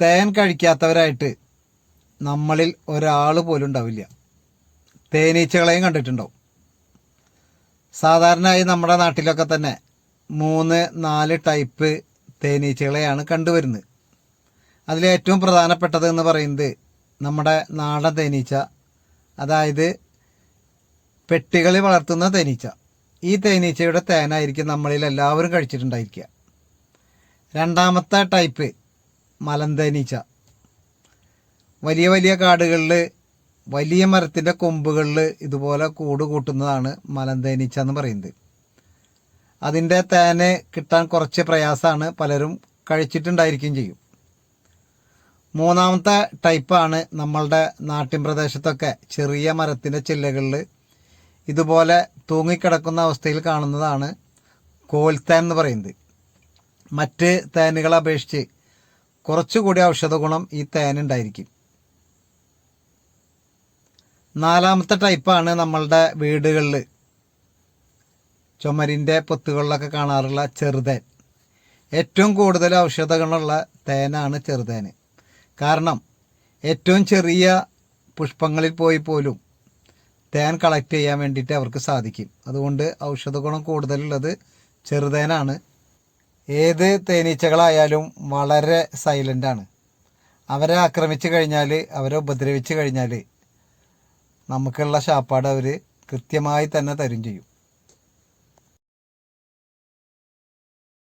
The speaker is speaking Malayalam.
തേൻ കഴിക്കാത്തവരായിട്ട് നമ്മളിൽ ഒരാൾ പോലും ഉണ്ടാവില്ല. തേനീച്ചകളെയും കണ്ടിട്ടുണ്ടാവും. സാധാരണയായി നമ്മുടെ നാട്ടിലൊക്കെ തന്നെ മൂന്ന് നാല് ടൈപ്പ് തേനീച്ചകളെയാണ് കണ്ടുവരുന്നത്. അതിലേറ്റവും പ്രധാനപ്പെട്ടത് എന്ന് പറയുന്നത് നമ്മുടെ നാടൻ തേനീച്ച അതായത് പെട്ടികളിൽ വളർത്തുന്ന തേനീച്ച. ഈ തേനീച്ചയുടെ തേനായിരിക്കും നമ്മളിൽ എല്ലാവരും കഴിച്ചിട്ടുണ്ടായിരിക്കുക. രണ്ടാമത്തെ ടൈപ്പ് മലന്തേനീച്ച. വലിയ വലിയ കാടുകളിൽ വലിയ മരത്തിന്റെ കൊമ്പുകളിൽ ഇതുപോലെ കൂട് കൂട്ടുന്നതാണ് മലന്തേനീച്ച എന്ന് പറയുന്നത്. അതിന്റെ തേനെ കിട്ടാൻ കുറച്ച് പ്രയാസമാണ് പലരും കഴിച്ചിട്ടുണ്ടായിരിക്കുകയും ചെയ്യും. മൂന്നാമത്തെ ടൈപ്പാണ് നമ്മളുടെ നാട്ടിൻ പ്രദേശത്തൊക്കെ ചെറിയ മരത്തിന്റെ ചില്ലകളിൽ ഇതുപോലെ തൂങ്ങിക്കിടക്കുന്ന അവസ്ഥയിൽ കാണുന്നതാണ് കോൽത്തേൻ എന്ന് പറയുന്നത്. മറ്റ് തേനുകളെ അപേക്ഷിച്ച് കുറച്ചുകൂടി ഔഷധ ഗുണം ഈ തേനുണ്ടായിരിക്കും നാലാമത്തെ ടൈപ്പാണ് നമ്മളുടെ വീടുകളിൽ ചുമരിന്റെ പൊത്തുകളിലൊക്കെ കാണാറുള്ള ചെറുതേൻ. ഏറ്റവും കൂടുതൽ ഔഷധ ഗുണമുള്ള തേനാണ് ചെറുതേന് കാരണം ഏറ്റവും ചെറിയ പുഷ്പങ്ങളിൽ പോയി പോലും തേൻ കളക്ട് ചെയ്യാൻ വേണ്ടിയിട്ട് അവർക്ക് സാധിക്കും. അതുകൊണ്ട് ഔഷധ ഗുണം കൂടുതലുള്ളത് ചെറുതേനാണ്. ഏത് തേനീച്ചകളായാലും വളരെ സൈലന്റാണ് അവരെ ആക്രമിച്ചു കഴിഞ്ഞാൽ അവരെ ഉപദ്രവിച്ചു കഴിഞ്ഞാൽ നമുക്കുള്ള ശാപ്പാട് അവർ കൃത്യമായി തന്നെ തരും ചെയ്യും.